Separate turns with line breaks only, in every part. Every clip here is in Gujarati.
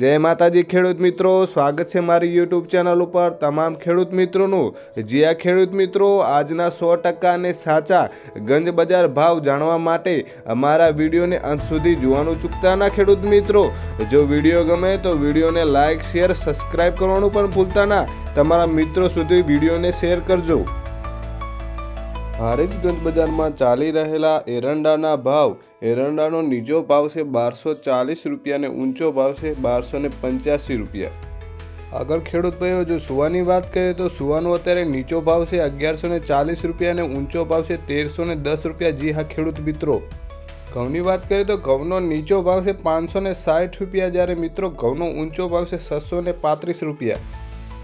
જય માતાજી ખેડૂત મિત્રો, સ્વાગત છે મારી યુટ્યુબ ચેનલ ઉપર તમામ ખેડૂત મિત્રોનું. જ્યાં ખેડૂત મિત્રો, આજના સો ટકા અને સાચા ગંજ બજાર ભાવ જાણવા માટે અમારા વિડીયોને અંત સુધી જોવાનું ચૂકતા ના ખેડૂત મિત્રો. જો વીડિયો ગમે તો વિડીયોને લાઇક શેર સબસ્ક્રાઈબ કરવાનું પણ ભૂલતા ના. તમારા મિત્રો સુધી વિડીયોને શેર કરજો. હારીજગંજ બજારમાં ચાલી રહેલા એરંડાના ભાવ એરંડાનો નીચો ભાવ છે બારસો ચાલીસ રૂપિયા અને ઊંચો ભાવ છે બારસો ને પંચ્યાસી રૂપિયા. આગળ ખેડૂત ભાઈઓ, જો સુવાની વાત કરીએ તો સુવાનો અત્યારે નીચો ભાવ છે અગિયારસો ને ચાલીસ રૂપિયા અને ઊંચો ભાવ છે તેરસો ને દસ રૂપિયા. જી હા, ખેડૂત મિત્રો. ઘઉંની વાત કરીએ તો ઘઉંનો નીચો ભાવ છે પાંચસો ને સાઠ રૂપિયા જ્યારે મિત્રો ઘઉંનો ઊંચો ભાવ છે છસો ને પાંત્રીસ રૂપિયા.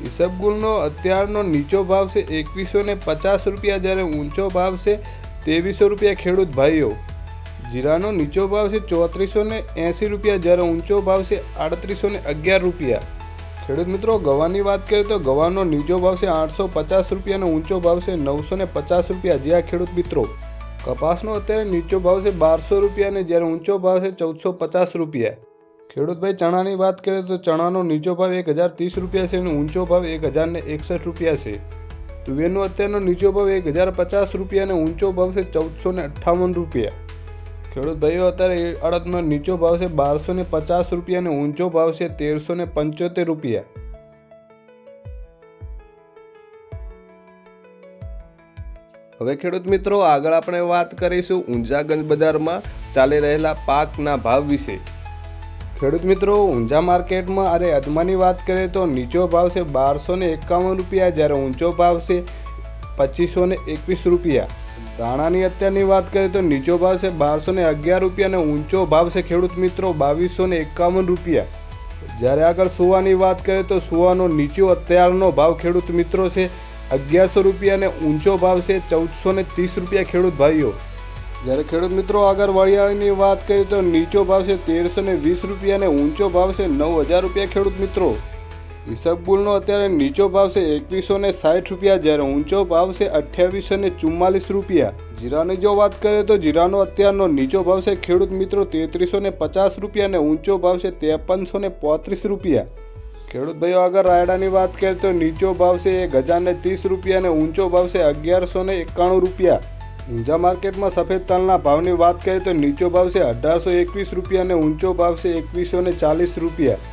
ઈસબગુલનો અત્યારનો નીચો ભાવ છે એકવીસો ને પચાસ રૂપિયા જ્યારે ઊંચો ભાવ છે ત્રેવીસો રૂપિયા. ખેડૂત ભાઈઓ જીરાનો નીચો ભાવ છે ચોત્રીસો ને એંસી રૂપિયા, જ્યારે ઊંચો ભાવ છે આડત્રીસો ને અગિયાર રૂપિયા. ખેડૂત મિત્રો, ગવાની વાત કરીએ તો ગવાનો નીચો ભાવ છે આઠસો પચાસ રૂપિયા ઊંચો ભાવ છે નવસો ને પચાસ રૂપિયા. જ્યાં ખેડૂત મિત્રો, કપાસનો અત્યારે નીચો ભાવ છે બારસો રૂપિયા અને જ્યારે ઊંચો ભાવ છે ચૌદસો પચાસ રૂપિયા. ખેડૂતભાઈ ચણાની વાત કરીએ તો ચણાનો નીચો ભાવ એક હજાર ત્રીસ રૂપિયા છે અને ઊંચો ભાવ એક હજાર ને એકસઠ રૂપિયા છે. તુવેરનો અત્યારનો નીચો ભાવ એક હજાર પચાસ રૂપિયા અને ઊંચો ભાવ છે ચૌદસો ને અઠ્ઠાવન રૂપિયા. ખેડૂત ભાઈઓ, અત્યારે અડદનો નીચો ભાવ છે બારસો ને પચાસ રૂપિયા અને ઊંચો ભાવ છે તેરસો ને પંચોતેર રૂપિયા. હવે ખેડૂત મિત્રો, આગળ આપણે વાત કરીશું ઊંઝાગંજ બજારમાં ચાલી રહેલા પાકના ભાવ વિશે. ખેડૂત મિત્રો, ઊંઝા માર્કેટમાં અરે અજમાની વાત કરીએ તો નીચો ભાવ છે બારસો ને એકાવન રૂપિયા, જ્યારે ઊંચો ભાવ છે પચીસો ને એકવીસ રૂપિયા. દાણાની અત્યારની વાત કરીએ તો નીચો ભાવ છે બારસો ને અગિયાર રૂપિયા અને ઊંચો ભાવ છે ખેડૂત મિત્રો બાવીસો ને એકાવન રૂપિયા. જ્યારે આગળ સુવાની વાત કરીએ તો સુવાનો નીચો અત્યારનો ભાવ ખેડૂત મિત્રો છે અગિયારસો રૂપિયા અને ઊંચો ભાવ છે ચૌદસો ને ત્રીસ રૂપિયા ખેડૂત ભાઈઓ. જ્યારે ખેડૂત મિત્રો આગળ વરિયાળીની વાત કરીએ તો નીચો ભાવ છે તેરસો ને વીસ રૂપિયા અને ઊંચો ભાવ છે નવ હજાર રૂપિયા ખેડૂત મિત્રો. ઈસબગુલનો અત્યારે નીચો ભાવ છે એકવીસો ને સાઠ રૂપિયા, જ્યારે ઊંચો ભાવ છે અઠ્યાવીસો ને ચુમ્માલીસ રૂપિયા. જીરાની જો વાત કરીએ તો જીરાનો અત્યારનો નીચો ભાવ છે ખેડૂત મિત્રો તેત્રીસો ને પચાસ રૂપિયા અને ઊંચો ભાવ છે ત્રેપનસો ને પોત્રીસ રૂપિયા. ખેડૂત ભાઈઓ, આગળ રાયડાની વાત કરીએ તો નીચો ભાવ છે એક હજાર ત્રીસ રૂપિયા અને ઊંચો ભાવ છે અગિયારસો ને એકાણું રૂપિયા. ઊંઝા માર્કેટમાં સફેદ તલના ભાવની વાત કરીએ તો નીચો ભાવ છે અઢારસો એકવીસ રૂપિયા અને ઊંચો ભાવ છે એકવીસો ને ચાલીસ રૂપિયા.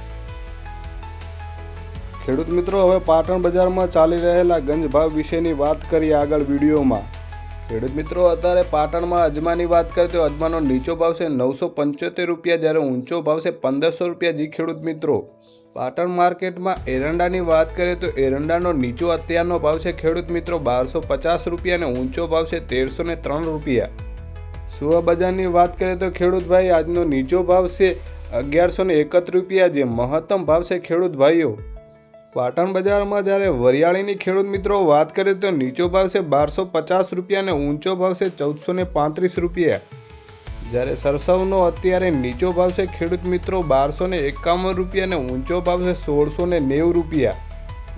ખેડૂત મિત્રો, હવે પાટણ બજારમાં ચાલી રહેલા ગંજ ભાવ વિશેની વાત કરીએ આગળ વિડીયોમાં. ખેડૂત મિત્રો, અત્યારે પાટણમાં અજમાની વાત કરીએ તો અજમાનો નીચો ભાવ છે નવસો પંચોતેર રૂપિયા, જ્યારે ઊંચો ભાવ છે પંદરસો રૂપિયા. જી ખેડૂત મિત્રો, પાટણ માર્કેટમાં એરંડાની વાત કરીએ તો એરંડાનો નીચો અત્યારનો ભાવ છે ખેડૂત મિત્રો, બારસો પચાસ રૂપિયા અને ઊંચો ભાવ છે તેરસો ને ત્રણ રૂપિયા. સુવા બજારની વાત કરીએ તો ખેડૂત ભાઈ, આજનો નીચો ભાવ છે અગિયારસો ને એકત્ર રૂપિયા. જે મહત્તમ ભાવ છે ખેડૂત ભાઈઓ પાટણ બજારમાં જ્યારે વરિયાળીની ખેડૂત મિત્રો વાત કરીએ તો નીચો ભાવ છે બારસો પચાસ રૂપિયા અને ઊંચો ભાવ છે ચૌદસો ને પાંત્રીસ રૂપિયા. જ્યારે સરસવનો અત્યારે નીચો ભાવ છે ખેડૂત મિત્રો બારસો ને એકાવન રૂપિયા અને ઊંચો ભાવ છે સોળસો ને નેવું રૂપિયા.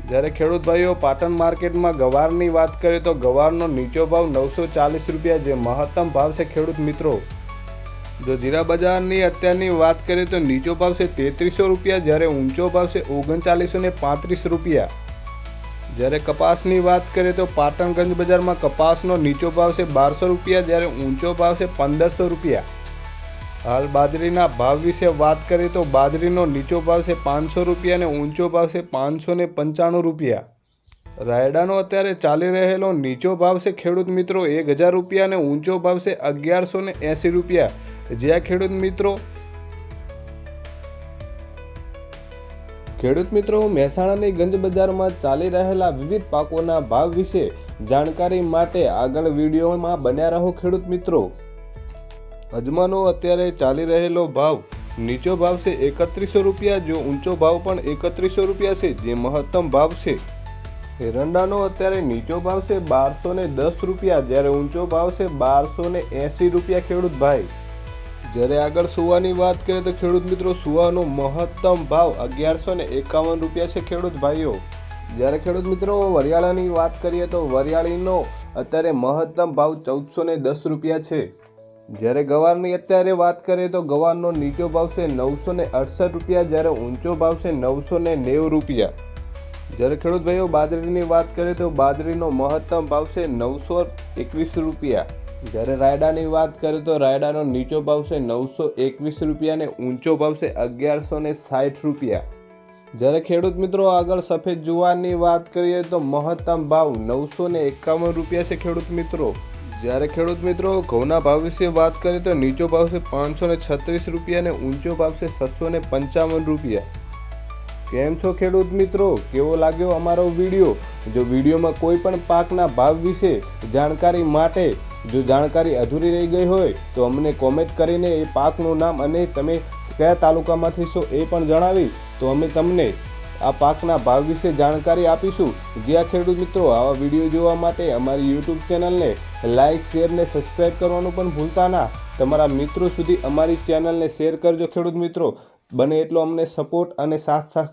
જ્યારે ખેડૂત ભાઈઓ પાટણ માર્કેટમાં ગવારની વાત કરીએ તો ગવારનો નીચો ભાવ નવસો ચાલીસ રૂપિયા જે મહત્તમ ભાવ છે ખેડૂત મિત્રો. જો જીરા બજારની અત્યારની વાત કરીએ તો નીચો ભાવ છે તેત્રીસો રૂપિયા, જ્યારે ઊંચો ભાવ છે ઓગણચાલીસો ને પાંત્રીસ રૂપિયા. જ્યારે કપાસની વાત કરીએ તો પાટણગંજ બજારમાં કપાસનો નીચો ભાવ છે બારસો રૂપિયા, જ્યારે ઊંચો ભાવ છે પંદરસો રૂપિયા. હાલ બાજરીના ભાવ વિશે વાત કરીએ તો બાજરીનો નીચો ભાવ છે પાંચસો રૂપિયા અને ઊંચો ભાવ છે પાંચસો ને પંચાણું રૂપિયા. રાયડાનો અત્યારે ચાલી રહેલો નીચો ભાવ છે ખેડૂત મિત્રો એક હજાર રૂપિયા અને ઊંચો ભાવ છે અગિયારસો ને એંસી રૂપિયા. જ્યાં ખેડૂત મિત્રો ખેડૂત મિત્રો, મહેસાણાની ગંજ બજારમાં ચાલી રહેલા વિવિધ પાકોના ભાવ વિશે જાણકારી માટે આગળ વિડીયોમાં બન્યા રહો ખેડૂત મિત્રો. અજમાનો અત્યારે ચાલી રહેલો ભાવ નીચો ભાવ છે એકત્રીસો રૂપિયા, જો ઊંચો ભાવ પણ એકત્રીસો રૂપિયા છે, જે મહત્તમ ભાવ છે. એરંડાનો અત્યારે નીચો ભાવ છે બારસો ને દસ રૂપિયા, જ્યારે ઊંચો ભાવ છે બારસો ને એંસી રૂપિયા ખેડૂત ભાઈ. જ્યારે આગળ સુવાની વાત કરીએ તો ખેડૂત મિત્રો સુવાનો મહત્તમ ભાવ અગિયારસો ને એકાવન રૂપિયા છે ખેડૂત ભાઈઓ. જ્યારે ખેડૂત મિત્રો વરિયાળાની વાત કરીએ તો વરિયાળીનો અત્યારે મહત્તમ ભાવ ચૌદસો ને દસ રૂપિયા છે. જ્યારે ગવારની અત્યારે વાત કરીએ તો ગવારનો નીચો ભાવ છે નવસો ને અડસઠ રૂપિયા, જ્યારે ઊંચો ભાવ છે નવસો ને નેવું રૂપિયા. જ્યારે ખેડૂત ભાઈઓ બાજરીની વાત કરીએ તો બાજરીનો મહત્તમ ભાવ છે નવસો એકવીસ રૂપિયા. જ્યારે રાયડાની વાત કરીએ તો રાયડાનો નીચો ભાવ છે નવસો એકવીસ રૂપિયા અને ઊંચો ભાવ છે અગિયારસો ને સાઠ રૂપિયા. જ્યારે ખેડૂત મિત્રો આગળ સફેદ જુવારની વાત કરીએ તો મહત્તમ ભાવ નવસો ને એકાવન રૂપિયા છે ખેડૂત મિત્રો. જ્યારે ખેડૂત મિત્રો ઘઉંના ભાવ વિશે વાત કરીએ તો નીચો ભાવ છે પાંચસો ને છત્રીસ રૂપિયા અને ઊંચો ભાવ છે છસો ને પંચાવન રૂપિયા. કેમ છો ખેડૂત મિત્રો? કેવો લાગ્યો અમારો વીડિયો? જો વિડીયોમાં કોઈ પણ પાકના ભાવ વિશે જાણકારી માટે જો જાણકારી અધૂરી રહી ગઈ હોય તો અમને કોમેન્ટ કરીને એ પાકનું નામ અને તમે કયા તાલુકામાંથી છો એ પણ જણાવી. તો અમે તમને આ પાકના ભાવ વિશે જાણકારી આપીશું. જ્યાં ખેડૂત મિત્રો, આવા વીડિયો જોવા માટે અમારી યુટ્યુબ ચેનલને લાઇક શેર ને સબસ્ક્રાઇબ કરવાનું પણ ભૂલતા ના. તમારા મિત્રો સુધી અમારી ચેનલને શેર કરજો, ખેડૂત મિત્રો. બને એટલો અમને સપોર્ટ અને સાથ સાથ